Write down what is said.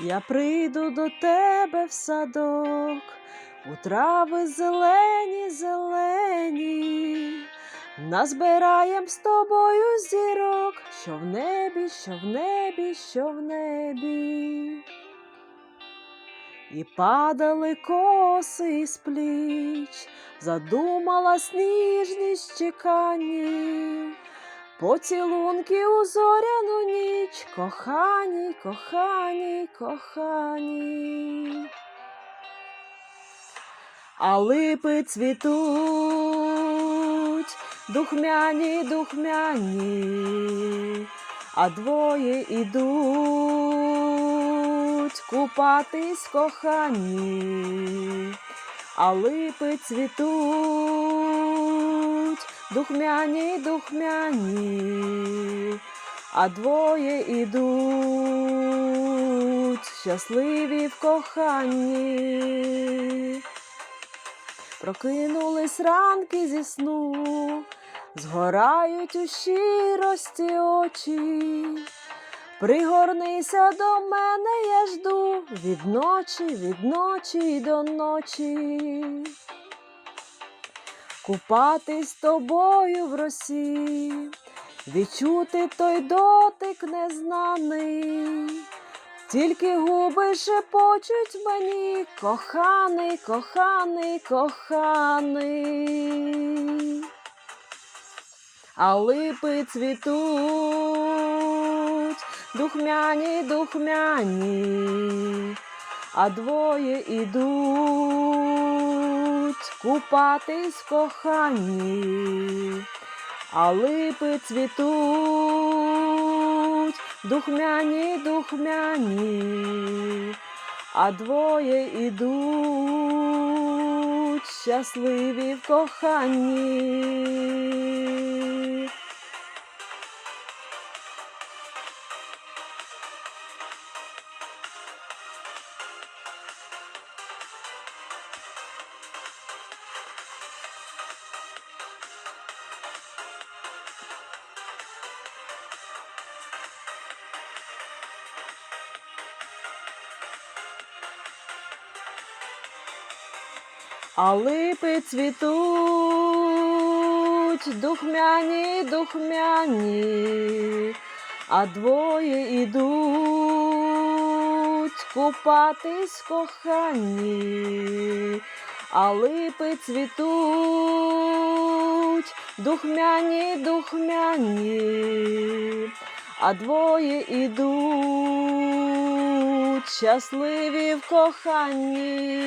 Я прийду до тебе в садок, у трави зелені, зелені, назбираєм з тобою зірок, що в небі, що в небі, що в небі. І падали коси з пліч, задумалась ніжність чеканні. Поцілунки у зоряну ніч, кохані, кохані, кохані. А липи цвітуть, духмяні, духмяні, а двоє ідуть купатись кохані, а липи цвітуть, духмяні, духмяні, а двоє ідуть щасливі в коханні. Прокинулись ранки зі сну, згорають у щирості очі. Пригорнися до мене, я жду від ночі, від ночі до ночі. Купатись тобою в росі, відчути той дотик незнаний. Тільки губи шепочуть мені, коханий, коханий, коханий. А липи цвітуть, духмяні, духмяні, а двоє ідуть купатись в коханні, а липи цвітуть, духмяні, духмяні, а двоє ідуть щасливі в коханні. А липи цвітуть, духмяні, духмяні, а двоє ідуть купатись в коханні, а липи цвітуть, духмяні, духмяні, а двоє ідуть щасливі в коханні.